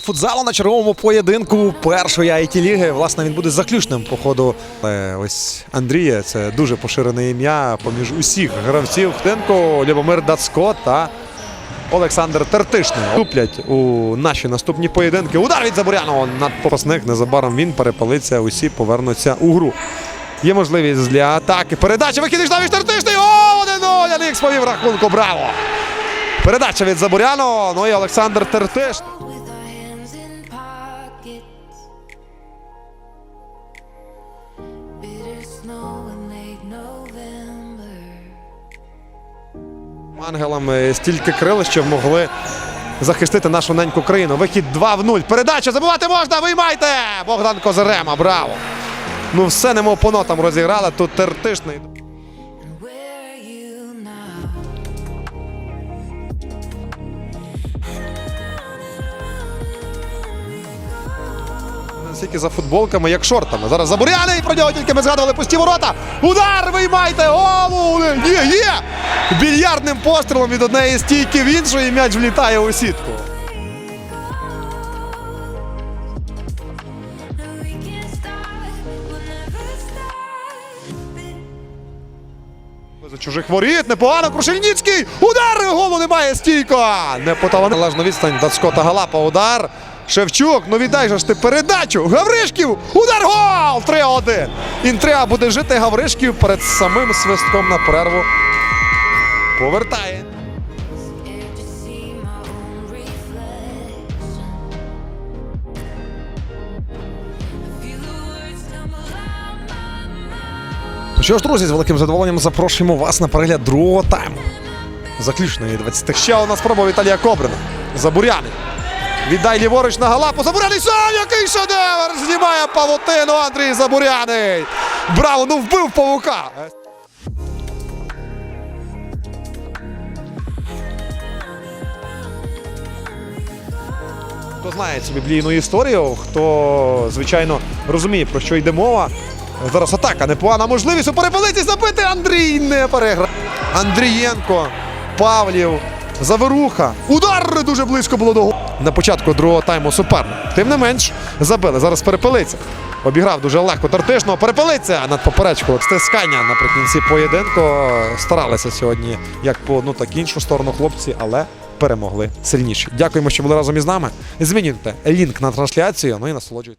Футзалу на черговому поєдинку першої it ліги. Власне, він буде заключним по ходу. Але ось Андрія це дуже поширене ім'я поміж усіх гравців. Хтенко, Любомир Дацко та Олександр Тертишний куплять у наші наступні поєдинки. Удар від Забуряного над попасник. Незабаром він перепалиться. Усі повернуться у гру. Є можливість для атаки. Передача вихід навіть Тертишний. О, 1-0! Алікс повів рахунку. Браво! Передача від Забуряного. Ну і Олександр Тертишний. Pockets. Bitter snow in late November. Ангелам е, стільки крил, що могли захистити нашу неньку країну. Вихід 2 в 0. Передача забивати можна. Виймайте! Богдан Козирема. Браво! Ну все немов по нотам розіграли. Тут тертишний. Настільки за футболками, як шортами. Зараз Забуряний, про нього тільки ми згадували пусті ворота. Удар! Виймайте! Голову! Є, є! Більярдним пострілом від однієї стійки в іншої м'яч влітає у сітку. За чужих воріт, непогано, Крушельніцький, удар, голу немає, стійко, не поталана. Належна відстань, Дацько та Галапа, удар, Шевчук, ну віддай же ж ти передачу, Гавришків, удар, гол, 3-1. Інтрига буде жити Гавришків перед самим свистком на перерву. Повертає. Ну що ж, друзі, з великим задоволенням запрошуємо вас на перегляд другого тайму. Заключної 20 Ще одна спроба Віталія Кобрина. Забуряний. Віддай ліворуч на Галапу. Забуряний сам, який шедевр! Знімає павутину Андрій Забуряний. Браво, ну вбив павука. Хто знає цю біблійну історію, хто, звичайно, розуміє, про що йде мова. Зараз атака, непогана можливість у перепалиці забити. Андрій не переграв. Андрієнко, Павлів, Заверуха. Удар дуже близько було до. На початку другого тайму суперник. Тим не менш, забили. Зараз перепилиться. Обіграв дуже легко тортишного. Перепилиться над поперечкою. Стискання наприкінці поєдинку. Старалися сьогодні як по одну, так і іншу сторону хлопці, але перемогли сильніші. Дякуємо, що були разом із нами. Змінюйте лінк на трансляцію. Ну і насолоджуйтесь.